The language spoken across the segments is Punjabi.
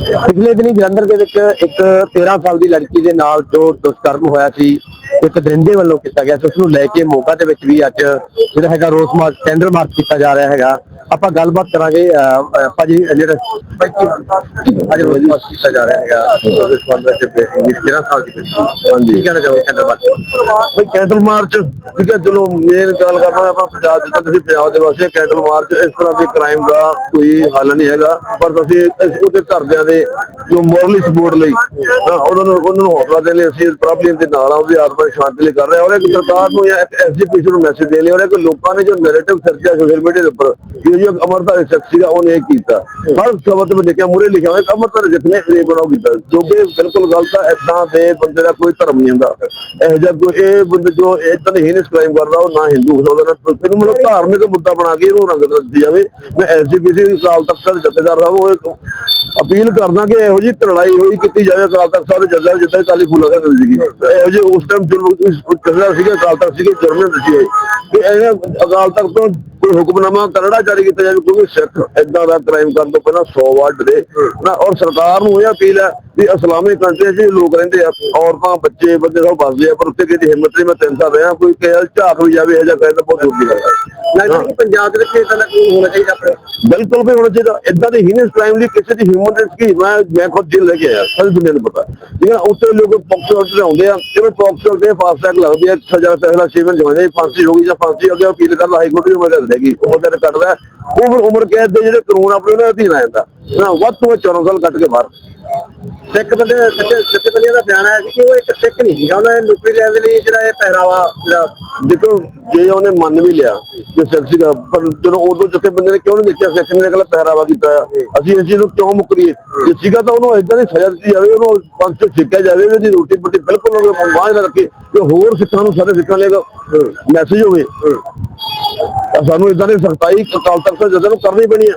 ਪਿਛਲੇ ਦਿਨੀ ਜਲੰਧਰ ਦੇ ਵਿੱਚ ਇੱਕ 13 ਸਾਲ ਦੀ ਲੜਕੀ ਦੇ ਨਾਲ ਜੋ ਦੁਸ਼ਕਰਮ ਹੋਇਆ ਸੀ ਇੱਕ ਦਰਿੰਦੇ ਵੱਲੋਂ ਕੀਤਾ ਗਿਆ ਸੀ ਉਸ ਨੂੰ ਲੈ ਕੇ ਮੋਗਾ ਦੇ ਵਿੱਚ ਵੀ ਅੱਜ ਜਿਹੜਾ ਹੈਗਾ ਰੋਸ ਮਾਰਚ ਟੈਂਡਰ ਮਾਰਚ ਕੀਤਾ ਜਾ ਰਿਹਾ ਹੈਗਾ। ਆਪਾਂ ਗੱਲਬਾਤ ਕਰਾਂਗੇ ਭਾਜੀ ਜਿਹੜਾ ਅੱਜ ਰੋਸ ਮਾਰਚ ਕੀਤਾ ਜਾ ਰਿਹਾ ਹੈਗਾ। ਉਹਦੇ ਸੰਬੰਧ ਵਿੱਚ ਬੇਟੀ 13 ਸਾਲ ਦੀ ਹਾਂਜੀ। ਕੀ ਕਹਿਣਾ ਚਾਹੋਗੇ ਟੈਂਡਰ ਮਾਰਚ ਬਈ ਕੈਂਡਲ ਮਾਰਚ ਠੀਕ ਹੈ ਚਲੋ ਮੇਨ ਗੱਲ ਕਰਨਾ ਆਪਾਂ ਪੰਜਾਬ ਜਿੱਦਾਂ ਤੁਸੀਂ ਪੰਜਾਬ ਦੇ ਵਾਸਤੇ ਕੈਂਡਲ ਮਾਰਚ ਇਸ ਤਰ੍ਹਾਂ ਦੇ ਕ੍ਰਾਈਮ ਦਾ ਕੋਈ ਹੱਲ ਨਹੀਂ ਹੈਗਾ। ਪਰ ਅਸੀਂ ਉਹਦੇ ਘਰਦਿਆਂ ਦੇ ਜੋ ਮੋਰਲੀ ਸਪੋਰਟ ਲਈ ਉਹਨਾਂ ਨੂੰ ਉਹਨਾਂ ਨੂੰ ਹੌਸਲਾ ਦੇਣ ਲਈ ਅਸੀਂ ਪ੍ਰੋਬਲਮ ਦੇ ਨਾਲ ਆ, ਉਹਦੀ ਆਤਮਾ ਸ਼ਾਂਤੀ ਲਈ ਕਰ ਰਹੇ ਔਰ ਇੱਕ ਸਰਕਾਰ ਨੂੰ ਜਾਂ ਇੱਕ ਐਸਜੀਪੀਸੀ ਨੂੰ ਮੈਸੇਜ ਦੇ ਲਈ ਔਰ ਇੱਕ ਲੋਕਾਂ ਨੇ ਜੋ ਨੈਰੇਟਿਵ ਸਿਰਜਿਆ ਸੋਸ਼ਲ ਮੀਡੀਆ ਦੇ ਉੱਪਰ ਕਿ ਜੋ ਅਮਰਤਾ ਸ਼ਖਸ ਸੀਗਾ, ਉਹਨੇ ਇਹ ਕੀਤਾ। ਹਰ ਸ਼ਬਦ ਵਿੱਚ ਲਿਖਿਆ ਮੂਰੇ ਲਿਖਿਆ ਹੋਇਆ, ਅਮਰਤਾ ਜਿਤਨੇ ਇਹ ਬਣਾਓ ਕੀਤਾ। ਜੋ ਕਿ ਬਿਲਕੁਲ ਗਲਤ ਹੈ ਏਦਾਂ ਦੇ ਬੰਦੇ ਦਾ ਕੋਈ ਧਰਮ ਨਹੀਂ ਹੁੰਦਾ। ਇਹ ਜਦ ਇਹ ਬੰਦੇ ਜੋ ਇਦਾਂ ਦੇ ਹੀਨਸ ਕ੍ਰਾਈਮ ਕਰਦਾ, ਉਹ ਨਾ ਹਿੰਦੂ ਹੋ ਸਕਦਾ ਨਾ ਤੈਨੂੰ ਮਤਲਬ ਧਾਰਮਿਕ ਮੁੱਦਾ ਬਣਾ ਕੇ ਇਹਨੂੰ ਰੰਗ ਦਿੱਤੀ ਜਾਵੇ। ਮੈਂ ਐਸਜੀਪੀਸੀ ਸਾਲ ਤੱਕ ਦਾ ਜਥੇਦਾਰ ਰਹਾ, ਉਹ ਅਪੀਲ ਕਰਦਾ ਕਿ ਇਹੋ ਜੀ ਲੜਾਈ ਹੋਈ ਕੀਤੀ ਜਾਵੇ, ਅਕਾਲ ਤਖਤ ਸਾਹਿਬ ਦੇ ਜੱਜਾਂ ਜਿੱਦਾਂ ਕਾਲੀ ਫੂਲਾ ਦਾ ਸੀਗੀ ਇਹੋ ਜਿਹੇ ਉਸ ਟਾਈਮ ਜੁਰਮ ਕਰਦਾ ਸੀਗਾ, ਅਕਾਲ ਤਖਤ ਸੀਗੇ, ਜੁਰਮ ਹੁੰਦੇ ਸੀ ਕਿ ਇਹ ਅਕਾਲ ਤਖਤ ਤੋਂ ਕੋਈ ਹੁਕਮਨਾਮਾ ਕਰੜਾ ਜਾਰੀ ਕੀਤਾ ਜਾਵੇ, ਕਿਉਂਕਿ ਸਿੱਖ ਇਦਾਂ ਦਾ ਕ੍ਰਾਈਮ ਕਰਨ ਤੋਂ ਪਹਿਲਾਂ 100 ਵਾਰ ਡਰੇ। ਨਾ, ਔਰ ਸਰਕਾਰ ਨੂੰ ਇਹ ਅਪੀਲ ਹੈ ਵੀ ਇਸਲਾਮੀ ਕੰਟਰੀ 'ਚ ਲੋਕ ਰਹਿੰਦੇ ਆ, ਔਰਤਾਂ, ਬੱਚੇ, ਬੰਦੇ ਸਭ ਵੱਸਦੇ ਆ, ਪਰ ਉੱਤੇ ਕਿਸੇ ਹਿੰਮਤ ਨਹੀਂ, ਮੈਂ ਤਿੰਨ ਸਾਲ ਰਿਹਾ, ਕੋਈ ਕਹਿ ਝਾਕ ਵੀ ਜਾਵੇ, ਇਹ ਜਿਹਾ ਕਹਿ ਬਹੁਤ ਦੂਰ ਗੱਲ ਹੈ ਪੰਜਾਬ ਦੇ ਵਿੱਚ ਇਦਾਂ ਦਾ ਕੋਈ ਹੋਣਾ ਚਾਹੀਦਾ ਬਿਲਕੁਲ ਵੀ ਹੋਣਾ ਚਾਹੀਦਾ। ਇਦਾਂ ਦੇ ਹੀਨਸ ਕ੍ਰਾਈਮ ਲਈ ਕਿਸੇ ਦੀ ਹਿਊਮਨ ਰਾਈਟਸ ਕੀ ਮੈਂ ਮੈਂ ਖੁਦ ਜੇਲ੍ਹ ਲੈ ਕੇ ਆਇਆ, ਸਾਰੀ ਦੁਨੀਆ ਨੂੰ ਪਤਾ। ਠੀਕ ਹੈ ਉੱਥੇ ਲੋਕ ਪੌਕਸੋ ਤੇ ਆਉਂਦੇ ਆ ਜਿਵੇਂ ਪੌਕਸੋ ਤੇ ਫਾਸਟ ਟੈਗ ਲੱਗਦੀ ਹੈ ਸਜ਼ਾ ਫੈਸਲਾ ਸੇਵਨ ਜਵਾਨੇ ਫਾਂਸੀ ਹੋ ਗਈ ਜਾਂ ਫਾਂਸੀ ਹੋ ਗਿਆ, ਅਪੀਲ ਕਰਦਾ ਹਾਈ ਕੋਰਟ ਦੀ ਉਮਰ ਕਰ ਦੇਗੀ ਉਹ ਦਿਨ ਕੱਟਦਾ ਉਹ ਫਿਰ ਉਮਰ ਕੈਦ ਦੇ ਜਿਹੜੇ ਕਾਨੂੰਨ ਆਪਣੇ ਉਹਨਾਂ ਅਧੀਨ ਆ ਜਾਂਦਾ। ਵੱਧ ਤੋਂ ਵੱਧ 14 ਸਾਲ ਕੱਟ ਕੇ ਬਾਹਰ। ਸਿੱਖ ਬੰਦੇ ਸਿੱਖ ਸਿੱਖ ਬੰਦਿਆਂ ਦਾ ਬਿਆਨ ਆਇਆ ਸੀ ਕਿ ਉਹ ਇੱਕ ਸਿੱਖ ਨਹੀਂ ਸੀਗਾ। ਉਹਨੇ ਨੌਕਰੀ ਲੈਣ ਦੇ ਲਈ ਜਿਹੜਾ ਇਹ ਪਹਿਰਾਵਾ ਜਿਹੜਾ ਦੇਖੋ ਜੇ ਉਹਨੇ ਮੰਨ ਵੀ ਲਿਆ ਕਿ ਸਿੱਖ ਸੀਗਾ ਪਰ ਜਦੋਂ ਉਦੋਂ ਜਿੱਥੇ ਬੰਦੇ ਨੇ ਕਿਉਂ ਨਹੀਂ ਦੇਖਿਆ? ਸਿੱਖ ਨੇ ਅਗਲਾ ਪਹਿਰਾਵਾ ਕੀਤਾ ਅਸੀਂ ਇਸ ਚੀਜ਼ ਨੂੰ ਕਿਉਂ ਮੁਕਰੀਏ? ਜੇ ਸੀਗਾ ਤਾਂ ਉਹਨੂੰ ਇਦਾਂ ਦੀ ਸਜ਼ਾ ਦਿੱਤੀ ਜਾਵੇ ਉਹਨੂੰ ਪੰਜ ਤੋਂ ਸਿੱਖਿਆ ਜਾਵੇ ਉਹਦੀ ਰੋਟੀ ਪੱਟੀ ਬਿਲਕੁਲ ਉਹਨੂੰ ਬਾਹਰ ਨਾ ਰੱਖੇ ਤੇ ਹੋਰ ਸਿੱਖਾਂ ਨੂੰ ਸਾਰੇ ਸਿੱਖਾਂ ਲਈ ਮੈਸੇਜ ਹੋਵੇ। ਸਾਨੂੰ ਇਦਾਂ ਦੀ ਸਖਤਾਈ ਅਕਾਲ ਤਖਤ ਜਦੋਂ ਨੂੰ ਕਰਨੀ ਪੈਣੀ ਆ।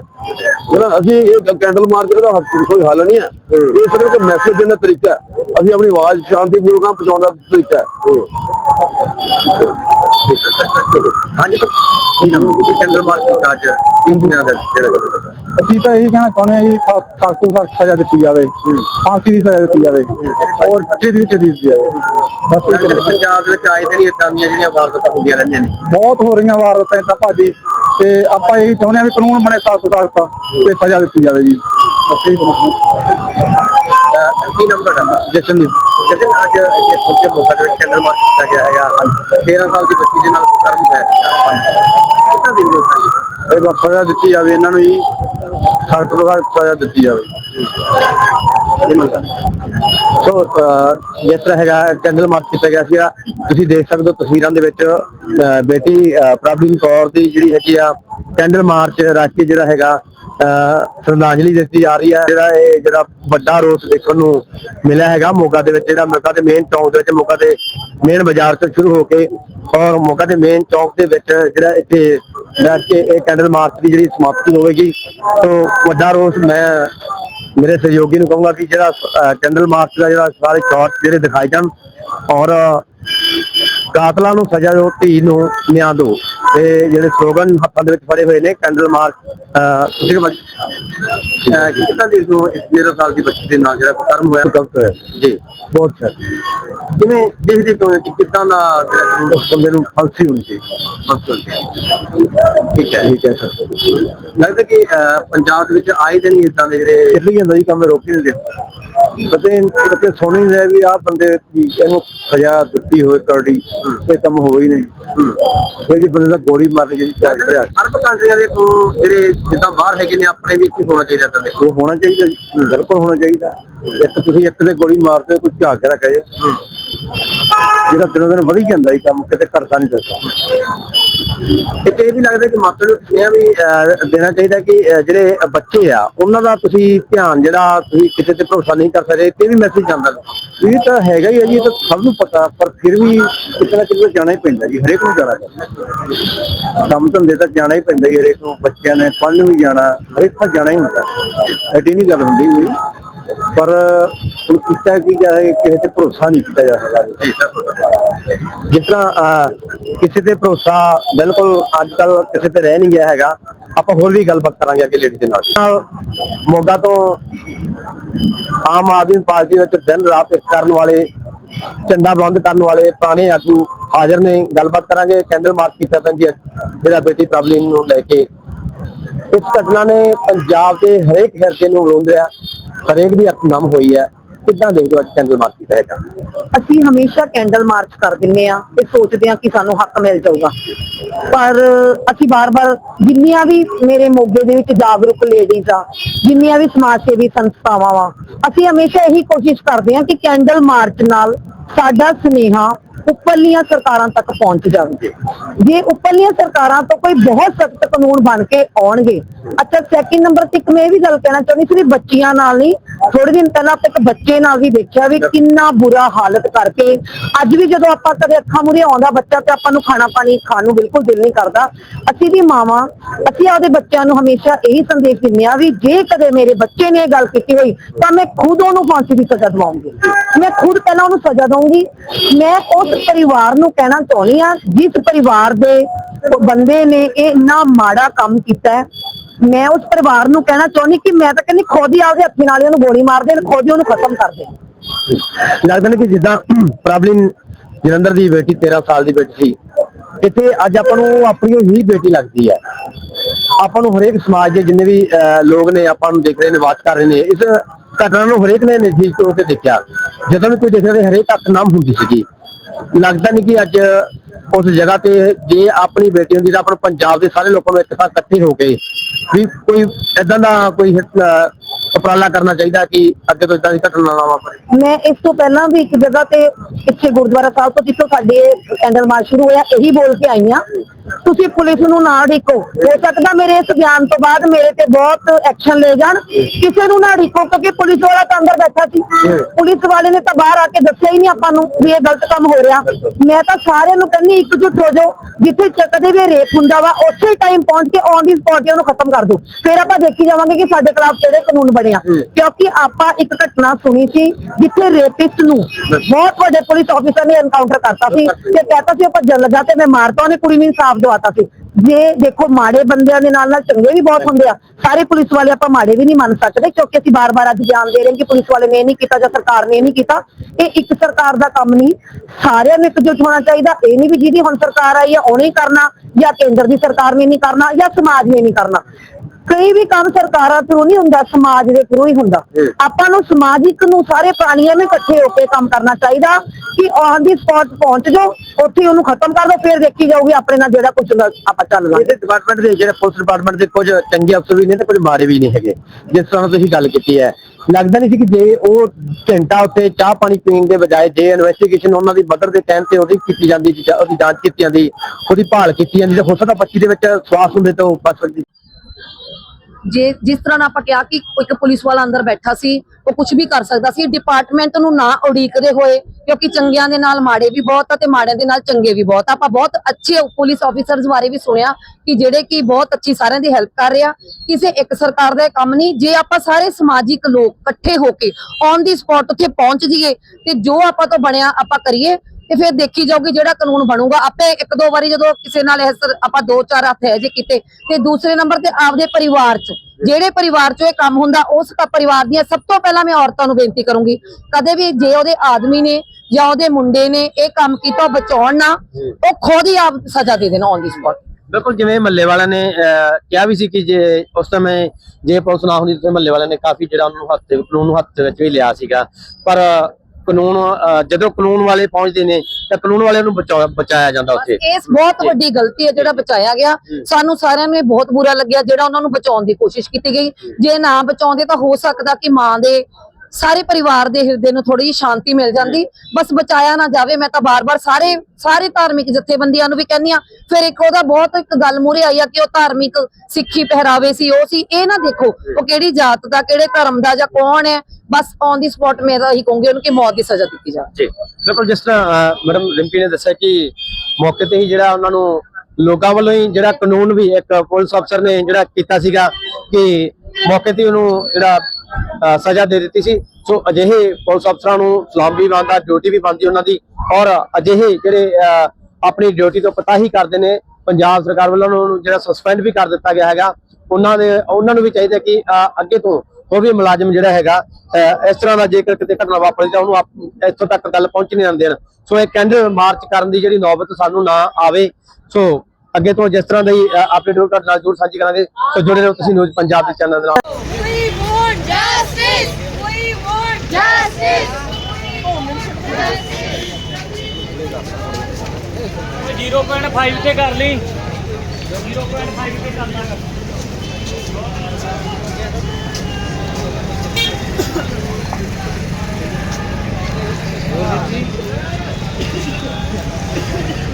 ਜਿਹੜਾ ਅਸੀਂ ਇਹ ਕੈਂਡਲ ਮਾਰਚ ਦਾ ਕੋਈ ਹੱਲ ਨਹੀਂ ਹੈ। ਇਹ ਸਿਰਫ ਇੱਕ ਮੈਸੇਜ ਦੇਣ ਦਾ ਤਰੀਕਾ ਹੈ। ਅਸੀਂ ਆਪਣੀ ਆਵਾਜ਼ ਸ਼ਾਂਤੀਪੂਰਵਕ ਪਹੁੰਚਾਉਣ ਦਾ ਤਰੀਕਾ ਹੈ। ਹਾਂਜੀ ਦਾ ਜਿਹੜਾ ਅਸੀਂ ਤਾਂ ਇਹੀ ਕਹਿਣਾ ਚਾਹੁੰਦੇ ਹਾਂ ਜੀ ਤੋਂ ਸਖਤ ਸਜ਼ਾ ਦਿੱਤੀ ਜਾਵੇ ਫਾਂਸੀ ਦੀ ਸਜ਼ਾ ਦਿੱਤੀ ਜਾਵੇ ਔਰ ਚਿੜੀ ਚਿੜੀ ਦਿੱਤੀ ਜਾਵੇ। ਬਸ ਪੰਜਾਬ ਦੇ ਵਿੱਚ ਆਏ ਤੇ ਇਦਾਂ ਦੀਆਂ ਜਿਹੜੀਆਂ ਵਾਰਦਾਤਾਂ ਹੁੰਦੀਆਂ ਰਹਿੰਦੀਆਂ ਨੇ। ਬਹੁਤ ਹੋ ਰਹੀਆਂ ਵਾਰਦਾਤਾਂ ਤਾਂ ਭਾਜੀ ਤੇ ਆਪਾਂ ਇਹੀ ਚਾਹੁੰਦੇ ਹਾਂ ਵੀ ਕਾਨੂੰਨ ਬਣੇ ਤੋਂ ਸਖਤ ਤੇ ਸਜ਼ਾ ਦਿੱਤੀ ਜਾਵੇ ਜੀ। ਅਹ ਕੀ ਨਾਮ ਤੁਹਾਡਾ? ਜਸ਼ਨ ਜੀ। ਜਿਵੇਂ ਅੱਜ ਇਹ ਸੋਚੇ ਮੌਕਾ ਦੇ ਵਿੱਚ ਟੈਂਡਰ ਮਾਰਚ ਕੀਤਾ ਗਿਆ ਹੈਗਾ 13 ਸਾਲ ਦੀ ਬੱਚੀ ਦੇ ਨਾਲ ਕਰਮ ਹੈ। ਕਿੰਨਾ ਦਿਨ ਹੋ ਗਿਆ ਇਹ ਬਸ ਸਜ਼ਾ ਦਿੱਤੀ ਜਾਵੇ ਇਹਨਾਂ ਨੂੰ ਜੀ। ਸਖਤ ਤੋਂ ਸਖਤ ਸਜ਼ਾ ਦਿੱਤੀ ਜਾਵੇ। ਸੋ ਜਿਸ ਤਰ੍ਹਾਂ ਹੈਗਾ ਕੈਂਡਲ ਮਾਰਚ ਕੀਤਾ ਗਿਆ ਸੀਗਾ। ਤੁਸੀਂ ਦੇਖ ਸਕਦੇ ਹੋ ਤਸਵੀਰਾਂ ਦੇ ਵਿੱਚ ਬੇਟੀ ਪ੍ਰਭਜੀਤ ਕੌਰ ਦੀ ਜਿਹੜੀ ਹੈਗੀ ਆ ਕੈਂਡਲ ਮਾਰਚ ਰਾਸ਼ਟਰੀ ਜਿਹੜਾ ਹੈਗਾ ਸ਼ਰਧਾਂਜਲੀ ਦਿੱਤੀ ਜਾ ਰਹੀ ਹੈ। ਜਿਹੜਾ ਇਹ ਜਿਹੜਾ ਵੱਡਾ ਰੋਸ ਦੇਖਣ ਨੂੰ ਮਿਲਿਆ ਹੈਗਾ ਮੋਗਾ ਦੇ ਵਿੱਚ, ਜਿਹੜਾ ਮੋਗਾ ਦੇ ਮੇਨ ਚੌਂਕ ਦੇ ਵਿੱਚ, ਮੋਗਾ ਦੇ ਮੇਨ ਬਾਜ਼ਾਰ ਤੋਂ ਸ਼ੁਰੂ ਹੋ ਕੇ ਔਰ ਮੋਗਾ ਦੇ ਮੇਨ ਚੌਂਕ ਦੇ ਵਿੱਚ ਜਿਹੜਾ ਇੱਥੇ ਬੈਠ ਕੇ ਇਹ ਕੈਂਡਲ ਮਾਰਚ ਦੀ ਜਿਹੜੀ ਸਮਾਪਤੀ ਹੋਵੇਗੀ। ਤੋਂ ਵੱਡਾ ਰੋਸ ਮੈਂ ਮੇਰੇ ਸਹਿਯੋਗੀ ਨੂੰ ਕਹੂੰਗਾ ਕਿ ਜਿਹੜਾ ਕੈਂਡਲ ਮਾਰਚ ਦਾ ਜਿਹੜਾ ਸਾਰੇ ਸ਼ਾਟ ਜਿਹੜੇ ਦਿਖਾਏ ਜਾਣ ਔਰ ਕਾਤਲਾਂ ਨੂੰ ਸਜ਼ਾ ਦਿਓ ਧੀ ਨੂੰ ਨਿਆਂ ਦਿਓ। ਤੇ ਜਿਹੜੇ ਸਲੋਗਨ ਹੱਥਾਂ ਦੇ ਵਿੱਚ ਫੜੇ ਹੋਏ ਨੇ ਕੈਂਡਲ ਮਾਰਚ ਤੁਸੀਂ ਕਿ ਕਿੰਨਾ ਦੇਸ਼ ਨੂੰ ਇਸ 13 ਸਾਲ ਦੀ ਬੱਚੀ ਦੇ ਨਾਲ ਜਿਹੜਾ ਕਰਮ ਹੋਇਆ? ਗਲਤ ਹੋਇਆ। ਜੀ। ਬਹੁਤ ਸਰ। ਕਿਵੇਂ ਦੇਖਦੇ ਹੋ ਕਿ ਕਿੱਦਾਂ ਦਾ ਬੰਦੇ ਨੂੰ ਫਾਂਸੀ ਹੋਣੀ ਚਾਹੀਦੀ? ਠੀਕ ਹੈ। ਠੀਕ ਹੈ ਸਰ। ਲੱਗਦਾ ਕਿ ਪੰਜਾਬ ਦੇ ਵਿੱਚ ਆਏ ਦਿਨ ਇਦਾਂ ਦੇ ਜਿਹੜੇ ਚੱਲੀ ਜਾਂਦਾ ਜੀ ਕੰਮ ਰੋਕੀ ਨਹੀਂ ਦਿੰਦਾ ਕਦੇ ਕਦੇ ਸੁਣ ਹੀ ਵੀ ਆਹ ਬੰਦੇ ਦੀ ਇਹਨੂੰ ਸਜ਼ਾ ਦਿੱਤੀ ਹੋਵੇ ਕਰੜੀ ਇਹ ਕੰਮ ਹੋ ਹੀ ਨਹੀਂ। ਜਿਹੜੀ ਬੰਦੇ ਦਾ ਗੋਲੀ ਮਾਰ ਜਿਹੜੀ ਚਾਹ ਰਿਹਾ ਅਰਬ ਕੰਟਰੀਆਂ ਦੇ ਤੋਂ ਜਿਹੜੇ ਜਿੱਦਾਂ ਬਾਹਰ ਹੈਗੇ ਨੇ ਆਪਣੇ ਵੀ ਕੀ ਹੋਣਾ ਚਾਹੀਦਾ ਤਾਂ ਉਹ ਹੋਣਾ ਚਾਹੀਦਾ ਜੀ ਬਿਲਕੁਲ ਹੋਣਾ ਚਾਹੀਦਾ। ਇੱਕ ਤੁਸੀਂ ਇੱਕ ਦੇ ਗੋਲੀ ਮਾਰਦੇ ਕੋਈ ਝਾਕ ਕੇ ਰੱਖਿਆ ਜੇ ਜਿਹੜਾ ਦਿਨੋਂ ਦਿਨ ਵਧੀ ਜਾਂਦਾ ਇਹ ਕੰਮ ਕਿਤੇ ਘਟਦਾ ਨਹੀਂ ਦੱਸਦਾ। ਤੇ ਇਹ ਵੀ ਲੱਗਦਾ ਕਿ ਮਾਪਿਆਂ ਨੂੰ ਸੁਨੇਹਾ ਵੀ ਦੇਣਾ ਚਾਹੀਦਾ ਕਿ ਜਿਹੜੇ ਬੱਚੇ ਆ, ਉਹਨਾਂ ਦਾ ਤੁਸੀਂ ਧਿਆਨ ਜਿਹੜਾ ਤੁਸੀਂ ਕਿਸੇ ਤੇ ਭਰੋਸਾ ਨਹੀਂ ਕਰ ਸਕਦੇ ਤੇ ਵੀ ਮੈਸੇਜ ਜਾਂਦਾ ਇਹ ਤਾਂ ਹੈਗਾ ਹੀ ਹੈ ਜੀ, ਇਹ ਤਾਂ ਸਭ ਨੂੰ ਪਤਾ, ਪਰ ਫਿਰ ਵੀ ਕਿਤੇ ਨਾ ਕਿਤੇ ਜਾਣਾ ਹੀ ਪੈਂਦਾ ਜੀ, ਹਰੇਕ ਨੂੰ ਜਾਣਾ ਪੈਂਦਾ। ਕੰਮ ਧੰਦੇ ਤਾਂ ਜਾਣਾ ਹੀ ਪੈਂਦਾ ਜੀ, ਹਰੇਕ ਨੂੰ, ਬੱਚਿਆਂ ਨੇ ਪੜ੍ਹਨ ਵੀ ਜਾਣਾ, ਹਰੇਕ ਤਾਂ ਜਾਣਾ ਹੀ ਹੁੰਦਾ। ਐਡੀ ਨਹੀਂ ਗੱਲ ਹੁੰਦੀ ਵੀ ਪਰ ਹੁਣ ਕੀਤਾ ਕੀ ਜਾਏ ਕਿਸੇ ਤੇ ਭਰੋਸਾ ਨਹੀਂ ਕੀਤਾ ਜਾ ਸਕਦਾ। ਜਿਸ ਤਰ੍ਹਾਂ ਕਿਸੇ ਤੇ ਭਰੋਸਾ ਬਿਲਕੁਲ ਅੱਜ ਕੱਲ ਕਿਸੇ ਤੇ ਰਹਿ ਨਹੀਂ ਗਿਆ ਹੈਗਾ, ਆਪਾਂ ਹੋਰ ਵੀ ਗੱਲਬਾਤ ਕਰਾਂਗੇ ਅੱਗੇ ਲੇਡੀ ਦੇ ਨਾਲ। ਮੋਗਾ ਤੋਂ ਆਮ ਆਦਮੀ ਪਾਰਟੀ ਵਿੱਚ ਦਿਨ ਰਾਤ ਇੱਕ ਕਰਨ ਵਾਲੇ, ਝੰਡਾ ਬੰਦ ਕਰਨ ਵਾਲੇ ਪੁਰਾਣੇ ਆਗੂ ਹਾਜ਼ਰ ਨੇ। ਗੱਲਬਾਤ ਕਰਾਂਗੇ ਕੈਂਡਲ ਮਾਰਚ ਕੀਤਾ ਤਾਂ ਜੀ ਜਿਹੜਾ ਬੇਟੀ ਪ੍ਰੋਬਲਮ ਨੂੰ ਲੈ ਕੇ। ਇਸ ਘਟਨਾ ਨੇ ਪੰਜਾਬ ਦੇ ਹਰੇਕ ਹਿਰਦੇ ਨੂੰ ਰੋਂਦਿਆ। ਹਰੇਕ ਦੀ ਅੱਖ ਹੋਈ ਹੈ, ਕਿੱਦਾਂ ਦੇਖਦੇ ਹੋ ਅੱਜ ਕੈਂਡਲ ਮਾਰਚ ਕੀਤਾ ਹੈਗਾ? ਅਸੀਂ ਹਮੇਸ਼ਾ ਕੈਂਡਲ ਮਾਰਚ ਕਰ ਦਿੰਨੇ ਆ ਤੇ ਸੋਚਦੇ ਆ ਕਿ ਸਾਨੂੰ ਹੱਕ ਮਿਲ ਜਾਊਗਾ। ਪਰ ਅਸੀਂ ਬਾਰ-ਬਾਰ ਜਿੰਨੀਆਂ ਵੀ ਮੇਰੇ ਮੋਗੇ ਦੇ ਵਿੱਚ ਜਾਗਰੂਕ ਲੇਡੀਜ਼ ਆ, ਜਿੰਨੀਆਂ ਵੀ ਸਮਾਜ ਸੇਵੀ ਸੰਸਥਾਵਾਂ ਵਾ, ਅਸੀਂ ਹਮੇਸ਼ਾ ਇਹੀ ਕੋਸ਼ਿਸ਼ ਕਰਦੇ ਆ ਕਿ ਕੈਂਡਲ ਮਾਰਚ ਨਾਲ ਸਾਡਾ ਸੁਨੇਹਾ ਉੱਪਰਲੀਆਂ ਸਰਕਾਰਾਂ ਤੱਕ ਪਹੁੰਚ ਜਾਵੇ ਜੇ ਉੱਪਰਲੀਆਂ ਸਰਕਾਰਾਂ ਤੋਂ ਕੋਈ ਬਹੁਤ ਸਖਤ ਕਾਨੂੰਨ ਬਣ ਕੇ ਆਉਣਗੇ, ਅੱਛਾ ਸੈਕਿੰਡ ਨੰਬਰ ਤੇ ਇੱਕ ਮੈਂ ਇਹ ਵੀ ਗੱਲ ਕਹਿਣਾ ਚਾਹੁੰਦੀ ਸੀ ਵੀ ਬੱਚੀਆਂ ਨਾਲ ਨਹੀਂ ਥੋੜੇ ਦਿਨ ਪਹਿਲਾਂ ਆਪਾਂ ਇੱਕ ਬੱਚੇ ਨਾਲ ਵੀ ਦੇਖਿਆ ਵੀ ਕਿੰਨਾ ਬੁਰਾ ਹਾਲਤ ਕਰਕੇ, ਅੱਜ ਵੀ ਜਦੋਂ ਆਪਾਂ ਕਦੇ ਅੱਖਾਂ ਮੂਹਰੇ ਆਉਂਦਾ ਬੱਚਾ ਤੇ ਆਪਾਂ ਨੂੰ ਖਾਣਾ ਪਾਣੀ ਖਾਣ ਨੂੰ ਬਿਲਕੁਲ ਦਿਲ ਨਹੀਂ ਕਰਦਾ, ਅਸੀਂ ਵੀ ਮਾਵਾਂ, ਅਸੀਂ ਆਪਦੇ ਬੱਚਿਆਂ ਨੂੰ ਹਮੇਸ਼ਾ ਇਹੀ ਸੰਦੇਸ਼ ਦਿੰਦੇ ਆ ਵੀ ਜੇ ਕਦੇ ਮੇਰੇ ਬੱਚੇ ਨੇ ਇਹ ਗੱਲ ਕੀਤੀ ਹੋਈ, ਤਾਂ ਮੈਂ ਖੁਦ ਉਹਨੂੰ ਫਾਂਸੀ ਦੀ ਸਜ਼ਾ ਦਵਾਉਂਗੀ। ਮੈਂ ਖੁਦ ਪਹਿਲਾਂ ਉਹਨੂੰ ਸਜ਼ਾ ਦਵਾਂਗੀ ਮੈਂ ਉਸ ਪਰਿਵਾਰ ਨੂੰ ਕਹਿਣਾ ਚਾਹੁੰਦੀ ਆ ਜਿਸ ਪਰਿਵਾਰ ਦੇ ਬੰਦੇ ਨੇ ਇਹ ਇੰਨਾ ਮਾੜਾ ਕੰਮ ਕੀਤਾ ਹੈ ਮੈਂ ਉਸ ਪਰਿਵਾਰ ਨੂੰ ਕਹਿਣਾ ਚਾਹੁੰਦੀ ਕਿ ਮੈਂ ਤਾਂ ਕਹਿੰਦੀ ਖੁਦ ਹੀ ਆਪਦੇ ਹੱਥੀ ਨਾਲ ਉਹਨੂੰ ਗੋਲੀ ਮਾਰ ਦੇਣ ਖੁਦ ਹੀ ਉਹਨੂੰ ਖਤਮ ਕਰ ਦੇਣ। ਲੱਗਦਾ ਨਹੀਂ ਕਿ ਜਿੱਦਾਂ ਪ੍ਰੋਬਲਮ ਜਲੰਧਰ ਦੀ ਬੇਟੀ 13 ਸਾਲ ਦੀ ਬੇਟੀ ਸੀ ਇੱਥੇ ਅੱਜ ਆਪਾਂ ਨੂੰ ਆਪਣੀ ਹੀ ਬੇਟੀ ਲੱਗਦੀ ਹੈ। ਆਪਾਂ ਨੂੰ ਹਰੇਕ ਸਮਾਜ ਦੇ ਜਿੰਨੇ ਵੀ ਅਹ, ਲੋਕ ਨੇ ਆਪਾਂ ਨੂੰ ਦੇਖ ਰਹੇ ਨੇ ਬਾਤ ਕਰ ਰਹੇ ਨੇ ਇਸ ਘਟਨਾ ਨੂੰ ਹਰੇਕ ਨੇ ਨਜ਼ਦੀਕ ਤੌਰ ਤੇ ਦੇਖਿਆ। ਜਦੋਂ ਵੀ ਕੋਈ ਦੇਖ ਰਿਹਾ ਹਰੇਕ ਹੱਥ ਨਾਮ ਹੁੰਦੀ ਸੀਗੀ। ਲੱਗਦਾ ਨਹੀਂ ਕਿ ਅੱਜ ਉਸ ਜਗ੍ਹਾ ਤੇ ਜੇ ਆਪਣੀ ਬੇਟੀ ਹੁੰਦੀ ਤਾਂ ਆਪਾਂ ਪੰਜਾਬ ਦੇ ਸਾਰੇ ਲੋਕਾਂ ਨੂੰ ਇੱਕ ਸਾਥ ਇਕੱਠੇ ਹੋ ਕੇ ਵੀ ਕੋਈ ਇਦਾਂ ਦਾ ਕੋਈ ਉਪਰਾਲਾ ਕਰਨਾ ਚਾਹੀਦਾ ਕਿ ਅੱਗੇ ਤੋਂ ਇਦਾਂ ਦੀ ਘਟਨਾ ਨਾ ਵਾਪਰੇ। ਮੈਂ ਇਸ ਤੋਂ ਪਹਿਲਾਂ ਵੀ ਇੱਕ ਜਗ੍ਹਾ ਤੇ ਪਿੱਛੇ ਗੁਰਦੁਆਰਾ ਸਾਹਿਬ ਤੋਂ ਜਿੱਥੋਂ ਸਾਡੇ ਕੈਂਡਲ ਮਾਰਚ ਸ਼ੁਰੂ ਹੋਇਆ, ਇਹੀ ਬੋਲ ਕੇ ਆਈ ਹਾਂ ਤੁਸੀਂ ਪੁਲਿਸ ਨੂੰ ਨਾ ਢੀਕੋ। ਹੋ ਸਕਦਾ ਮੇਰੇ ਇਸ ਬਿਆਨ ਤੋਂ ਬਾਅਦ ਮੇਰੇ ਤੇ ਬਹੁਤ ਐਕਸ਼ਨ ਲੈ ਜਾਣ। ਕਿਸੇ ਨੂੰ ਨਾ ਢੀਕੋ, ਕਿਉਂਕਿ ਪੁਲਿਸ ਵਾਲਾ ਤਾਂ ਅੰਦਰ ਬੈਠਾ ਸੀ। ਪੁਲਿਸ ਵਾਲੇ ਨੇ ਤਾਂ ਬਾਹਰ ਆ ਕੇ ਦੱਸਿਆ ਹੀ ਨਹੀਂ ਆਪਾਂ ਨੂੰ ਵੀ ਇਹ ਗਲਤ ਕੰਮ ਹੋ ਰਿਹਾ। ਮੈਂ ਤਾਂ ਸਾਰਿਆਂ ਨੂੰ ਕਹਿੰਦੀ ਇਕਜੁੱਟ ਹੋ ਜਾਓ। ਜਿੱਥੇ ਚ- ਕਦੇ ਵੀ ਰੇਪ ਹੁੰਦਾ ਵਾ ਉਸੇ ਟਾਈਮ ਪਹੁੰਚ ਕੇ ਔਨ ਦੀ ਸਪੌਟ ਉਹਨੂੰ ਖਤਮ ਕਰ ਦਿਓ। ਫਿਰ ਆਪਾਂ ਦੇਖੀ ਜਾਵਾਂਗੇ ਕਿ ਸਾਡੇ ਖਿਲਾਫ ਕਿਹੜੇ ਕਾਨੂੰਨ ਬਣਿਆ ਕਿਉਂਕਿ ਆਪਾਂ ਇੱਕ ਘਟਨਾ ਸੁਣੀ ਸੀ, ਜਿੱਥੇ ਰੇਪਿਸਟ ਨੂੰ ਬਹੁਤ ਵੱਡੇ ਪੁਲਿਸ ਆਫੀਸਰ ਨੇ ਐਨਕਾਊਂਟਰ ਕਰਤਾ ਸੀ ਤੇ ਕਹਤਾ ਸੀ, ਉਹ ਭੱਜਣ ਲੱਗਾ ਤੇ ਮੈਂ ਮਾਰਤਾ ਉਹਨੇ ਕੁੜੀ ਨੂੰ ਇਨਸਾਫ ਦਵਾਤਾ ਸੀ। ਜੇ ਦੇਖੋ ਮਾੜੇ ਬੰਦਿਆਂ ਦੇ ਨਾਲ ਨਾਲ ਚੰਗੇ ਵੀ ਬਹੁਤ ਹੁੰਦੇ ਆ, ਸਾਰੇ ਪੁਲਿਸ ਵਾਲੇ ਆਪਾਂ ਮਾੜੇ ਵੀ ਨਹੀਂ ਮੰਨ ਸਕਦੇ, ਕਿਉਂਕਿ ਅਸੀਂ ਬਾਰ-ਬਾਰ ਅੱਜ ਬਿਆਨ ਦੇ ਰਹੇ ਹਾਂ ਕਿ ਪੁਲਿਸ ਵਾਲੇ ਨੇ ਇਹ ਨਹੀਂ ਕੀਤਾ ਜਾਂ ਸਰਕਾਰ ਨੇ ਇਹ ਨਹੀਂ ਕੀਤਾ। ਇਹ ਇੱਕ ਸਰਕਾਰ ਦਾ ਕੰਮ ਨਹੀਂ, ਸਾਰਿਆਂ ਨੂੰ ਇਕਜੁੱਟ ਹੋਣਾ ਚਾਹੀਦਾ, ਇਹ ਨਹੀਂ ਵੀ ਜਿਹਦੀ ਹੁਣ ਸਰਕਾਰ ਆਈ ਆ, ਉਹਨੇ ਕਰਨਾ, ਜਾਂ ਕੇਂਦਰ ਦੀ ਸਰਕਾਰ ਨੇ ਨਹੀਂ ਕਰਨਾ, ਜਾਂ ਸਮਾਜ ਨੇ ਨਹੀਂ ਕਰਨਾ। ਕਈ ਵੀ ਕੰਮ ਸਰਕਾਰਾਂ ਥਰੂ ਨਹੀਂ ਹੁੰਦਾ ਸਮਾਜ ਦੇ ਥਰੂ ਹੀ ਹੁੰਦਾ। ਆਪਾਂ ਨੂੰ ਸਮਾਜਿਕ ਨੂੰ ਸਾਰੇ ਪ੍ਰਾਣੀਆਂ ਨੂੰ ਇਕੱਠੇ ਹੋ ਕੇ ਕੰਮ ਕਰਨਾ ਚਾਹੀਦਾ ਕਿ ਔਨ ਦੀ ਸਪੌਟ ਪਹੁੰਚ ਜਾਓ ਉੱਥੇ ਉਹਨੂੰ ਖਤਮ ਕਰ ਦਿਓ ਫਿਰ ਦੇਖੀ ਜਾਊਗੀ ਆਪਣੇ ਨਾਲ ਜਿਹੜਾ ਕੁਝ ਆਪਾਂ ਚੱਲ ਲਾਂਗੇ। ਇਹਦੇ ਡਿਪਾਰਟਮੈਂਟ ਦੇ ਜਿਹੜੇ ਪੁਲਿਸ ਡਿਪਾਰਟਮੈਂਟ ਦੇ ਕੁਝ ਚੰਗੇ ਅਫਸਰ ਵੀ ਨੇ ਤੇ ਕੁਝ ਮਾੜੇ ਵੀ ਨਹੀਂ ਹੈਗੇ। ਜਿਸ ਤਰ੍ਹਾਂ ਤੁਸੀਂ ਗੱਲ ਕੀਤੀ ਹੈ ਲੱਗਦਾ ਨਹੀਂ ਸੀ ਕਿ ਜੇ ਉਹ ਘੰਟਾ ਉੱਤੇ ਚਾਹ ਪਾਣੀ ਪੀਣ ਦੇ ਬਜਾਏ ਜੇ ਇਨਵੈਸਟੀਗੇਸ਼ਨ ਉਹਨਾਂ ਦੀ ਮਦਰ ਦੇ ਟਾਈਮ ਤੇ ਉਹਦੀ ਕੀਤੀ ਜਾਂਦੀ ਉਹਦੀ ਜਾਂਚ ਕੀਤੀ ਜਾਂਦੀ ਉਹਦੀ ਭਾਲ ਕੀਤੀ ਜਾਂਦੀ ਤਾਂ ਹੋ ਸਕਦਾ ਬੱਚੀ ਦੇ ਵਿੱਚ ਸਵਾਸ ਹੁੰਦੇ ਤਾਂ ਬਚ ਸਕਦੀ। ਜੇ ਜਿਸ ਤਰ੍ਹਾਂ ਆਪਾਂ ਕਿਹਾ ਕਿ ਇੱਕ ਪੁਲਿਸ ਵਾਲਾ ਅੰਦਰ ਬੈਠਾ ਸੀ, ਉਹ ਕੁਝ ਵੀ ਕਰ ਸਕਦਾ ਸੀ ਡਿਪਾਰਟਮੈਂਟ ਨੂੰ ਨਾ ਉਡੀਕਦੇ ਹੋਏ, ਕਿਉਂਕਿ ਚੰਗਿਆਂ ਦੇ ਨਾਲ ਮਾੜੇ ਵੀ ਬਹੁਤ ਆ ਤੇ ਮਾੜਿਆਂ ਦੇ ਨਾਲ ਚੰਗੇ ਵੀ ਬਹੁਤ ਆਪਾਂ ਬਹੁਤ ਅੱਛੇ ਪੁਲਿਸ ਆਫੀਸਰਸ ਬਾਰੇ ਵੀ ਸੁਣਿਆ ਕਿ ਜਿਹੜੇ ਕਿ ਬਹੁਤ ਅੱਛੀ ਸਾਰਿਆਂ ਦੀ ਹੈਲਪ ਕਰ ਰਿਹਾ। ਕਿਸੇ ਇੱਕ ਸਰਕਾਰ ਦਾ ਇਹ ਕੰਮ ਨਹੀਂ, ਜੇ ਆਪਾਂ ਸਾਰੇ ਸਮਾਜਿਕ ਲੋਕ ਇਕੱਠੇ ਹੋ ਕੇ ਔਨ ਦੀ ਸਪੌਟ ਉੱਥੇ ਪਹੁੰਚ ਜਾਈਏ ਤੇ ਜੋ ਆਪਾਂ ਤੋਂ ਬਣਿਆ ਆਪਾਂ ਕਰੀਏ ਤੇ ਫਿਰ ਦੇਖੀ ਜਾਊਗੀ ਜਿਹੜਾ ਕਾਨੂੰਨ ਬਣੂਗਾ। ਆਪੇ ਇੱਕ ਦੋ ਵਾਰੀ ਜਦੋਂ ਕਿਸੇ ਨਾਲ ਇਹ ਆਪਾਂ ਦੋ ਚਾਰ ਹੱਥ ਹੈ ਜੇ ਕੀਤੇ, ਤੇ ਦੂਸਰੇ ਨੰਬਰ ਤੇ ਆਪਦੇ ਪਰਿਵਾਰ 'ਚ। ਜਿਹੜੇ ਪਰਿਵਾਰ 'ਚ ਇਹ ਕੰਮ ਹੁੰਦਾ, ਉਸ ਪਰਿਵਾਰ ਦੀਆਂ ਸਭ ਤੋਂ ਪਹਿਲਾਂ ਮੈਂ ਔਰਤਾਂ ਨੂੰ ਬੇਨਤੀ ਕਰੂੰਗੀ, ਕਦੇ ਵੀ ਜੇ ਉਹਦੇ ਆਦਮੀ ਨੇ ਜਾਂ ਉਹਦੇ ਮੁੰਡੇ ਨੇ ਇਹ ਕੰਮ ਕੀਤਾ ਬਚਾਉਣ ਨਾ, ਉਹ ਖੁਦ ਹੀ ਆਪ ਸਜ਼ਾ ਦੇ ਦੇਣਾ ਔਨ ਦੀ ਸਪੌਟ ਬਿਲਕੁਲ, ਜਿਵੇਂ ਮੱਲੇ ਵਾਲਿਆਂ ਨੇ ਕਿਹਾ ਵੀ ਸੀ ਕਿ ਜੇ ਉਸ ਸਮੇਂ ਜੇ ਪੁਲਿਸ ਨਾ ਹੁੰਦੀ, ਤਾਂ ਮੱਲੇ ਵਾਲਿਆਂ ਨੇ ਕਾਫੀ ਜਿਹੜਾ ਉਹਨੂੰ ਹੱਥ ਕਾਨੂੰਨ ਨੂੰ ਹੱਥ ਵਿੱਚ ਵੀ ਲਿਆ ਸੀਗਾ। ਪਰ ਕਾਨੂੰਨ ਅਹ, ਜਦੋਂ ਕਾਨੂੰਨ ਵਾਲੇ ਪਹੁੰਚਦੇ ਨੇ ਤਾਂ ਕਾਨੂੰਨ ਵਾਲਿਆਂ ਨੂੰ ਬਚਾ- ਬਚਾਇਆ ਜਾਂਦਾ ਉੱਥੇ। ਇਸ ਬਹੁਤ ਵੱਡੀ ਗਲਤੀ ਹੈ ਜਿਹੜਾ ਬਚਾਇਆ ਗਿਆ। ਸਾਨੂੰ ਸਾਰਿਆਂ ਨੂੰ ਇਹ ਬਹੁਤ ਬੁਰਾ ਲੱਗਿਆ ਜਿਹੜਾ ਉਹਨਾਂ ਨੂੰ ਬਚਾਉਣ ਦੀ ਕੋਸ਼ਿਸ਼ ਕੀਤੀ ਗਈ। ਜੇ ਨਾ ਬਚਾਉਂਦੇ ਤਾਂ ਹੋ ਸਕਦਾ ਕਿ ਮਾਂ ਦੇ ਸਾਰੇ ਪਰਿਵਾਰ ਦੇ ਹਿਰਦੇ ਨੂੰ ਥੋੜੀ ਜਿਹੀ ਸ਼ਾਂਤੀ ਮਿਲ ਜਾਂਦੀ। ਬਸ ਬਚਾਇਆ ਨਾ ਜਾਵੇ, ਮੈਂ ਤਾਂ ਬਾਰ-ਬਾਰ ਸਾਰੇ ਸਾਰੇ ਧਾਰਮਿਕ ਜਥੇਬੰਦੀਆਂ ਨੂੰ ਵੀ ਕਹਿੰਦੀ ਆ ਫਿਰ ਇੱਕ ਉਹਦਾ ਬਹੁਤ ਇੱਕ ਗੱਲ ਮੂਰੇ ਆਈ ਆ ਕਿ ਉਹ ਧਾਰਮਿਕ ਸਿੱਖੀ ਪਹਿਰਾਵੇ ਸੀ, ਉਹ ਸੀ। ਇਹ ਨਾ ਦੇਖੋ, ਉਹ ਕਿਹੜੀ ਜਾਤ ਦਾ, ਕਿਹੜੇ ਧਰਮ ਦਾ ਜਾਂ ਕੌਣ ਹੈ। ਬਸ ਔਨ ਦੀ ਸਪੌਟ ਮੈਂ ਤਾਂ ਕਹੂੰਗੀ, ਉਹਨੂੰ ਕਿ ਮੌਤ ਦੀ ਸਜ਼ਾ ਦਿੱਤੀ ਜਾਵੇ। ਜੀ, ਬਿਲਕੁਲ ਜਿਸ ਤਰ੍ਹਾਂ ਮੈਡਮ ਰਿੰਪੀ ਨੇ ਦੱਸਿਆ ਕਿ ਮੌਕੇ ਤੇ ਹੀ ਜਿਹੜਾ ਉਹਨਾਂ ਨੂੰ ਲੋਕਾਂ ਵੱਲੋਂ ਹੀ ਜਿਹੜਾ ਕਾਨੂੰਨ ਵੀ ਇੱਕ ਪੁਲਿਸ ਅਫਸਰ ਨੇ ਜਿਹੜਾ ਕੀਤਾ ਸੀਗਾ ਕਿ ਮੌਕੇ ਤੇ ਉਹਨੂੰ ਜਿਹੜਾ ਸਜ਼ਾ ਦੇ ਦਿੱਤੀ ਸੀ। ਸੋ ਅਜਿਹੇ ਪੁਲਿਸ ਅਫਸਰਾਂ ਨੂੰ ਸਲਾਮ ਵੀ ਬਣਦਾ ਡਿਊਟੀ ਵੀ ਬਣਦੀ ਉਹਨਾਂ ਦੀ। ਔਰ ਅਜਿਹੇ ਜਿਹੜੇ ਅਹ, ਆਪਣੀ ਡਿਊਟੀ ਤੋਂ ਪਤਾ ਹੀ ਕਰਦੇ ਨੇ ਪੰਜਾਬ ਸਰਕਾਰ ਵੱਲੋਂ ਉਹਨਾਂ ਨੂੰ ਜਿਹੜਾ ਸਸਪੈਂਡ ਵੀ ਕਰ ਦਿੱਤਾ ਗਿਆ ਹੈਗਾ। ਉਹਨਾਂ ਦੇ ਉਹਨਾਂ ਨੂੰ ਵੀ ਚਾਹੀਦਾ ਕਿ ਅੱਗੇ ਤੋਂ ਉਹ ਵੀ ਮੁਲਾਜ਼ਮ ਜਿਹੜਾ ਹੈਗਾ ਇਸ ਤਰ੍ਹਾਂ ਦਾ ਜੇਕਰ ਕਿਤੇ ਘਟਨਾ ਵਾਪਰਦੀ ਤਾਂ ਉਹਨੂੰ ਆਪ- ਇੱਥੋਂ ਤੱਕ ਗੱਲ ਪਹੁੰਚਣੀ ਨਾ। ਦੇਣ ਸੋ ਇਹ ਕੈਂਡਲ ਮਾਰਚ ਕਰਨ ਦੀ ਜਿਹੜੀ ਨੌਬਤ ਸਾਨੂੰ ਨਾ ਆਵੇ। ਸੋ ਅੱਗੇ ਤੋਂ ਜਿਸ ਤਰ੍ਹਾਂ ਦੀ ਅਪਡੇਟ ਤੁਹਾਡੇ ਨਾਲ ਜ਼ਰੂਰ ਸਾਂਝੀ ਕਰਾਂਗੇ। ਸੋ ਜੁੜੇ ਰਹੋ ਤੁਸੀਂ ਨਿਊਜ਼ ਪੰਜਾਬ ਦੇ ਚੈਨਲ ਦੇ ਨਾਲ। We want justice! We want justice! 0.5 ਤੇ ਕਰ ਲਈ। 0.5 ਤੇ ਕਰਨਾ। Hoje é